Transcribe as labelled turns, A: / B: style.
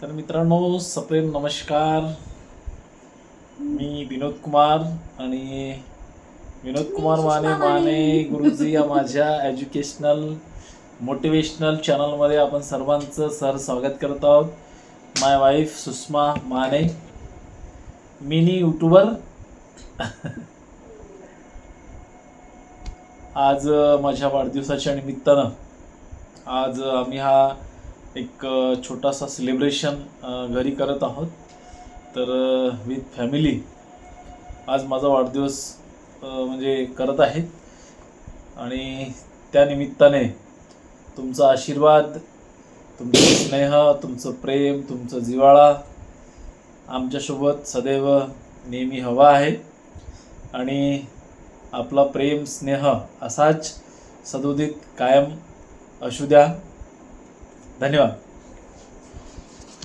A: तर मित्रांनो सप्रेम नमस्कार. मी विनोद कुमार आणि विनोद कुमार माने माने गुरुजी या माझ्या एज्युकेशनल मोटिवेशनल चॅनलमध्ये आपण सर्वांचं सर स्वागत करत आहोत. My wife Sushma Mane. Mini YouTuber आज माझ्या वाढदिवसाच्या निमित्तानं आज आम्ही हा एक छोटासा सेलिब्रेशन घरी करत आहोत. तर विथ फॅमिली आज माझा वाढदिवस म्हणजे करत आहेत आणि त्यानिमित्ताने तुमचा आशीर्वाद तुमचं स्नेह तुमचं प्रेम तुमचं जिव्हाळा आमच्यासोबत सदैव नेहमी हवा आहे. आणि आपला प्रेम स्नेह असाच सदोदित कायम असू द्या. धन्यवाद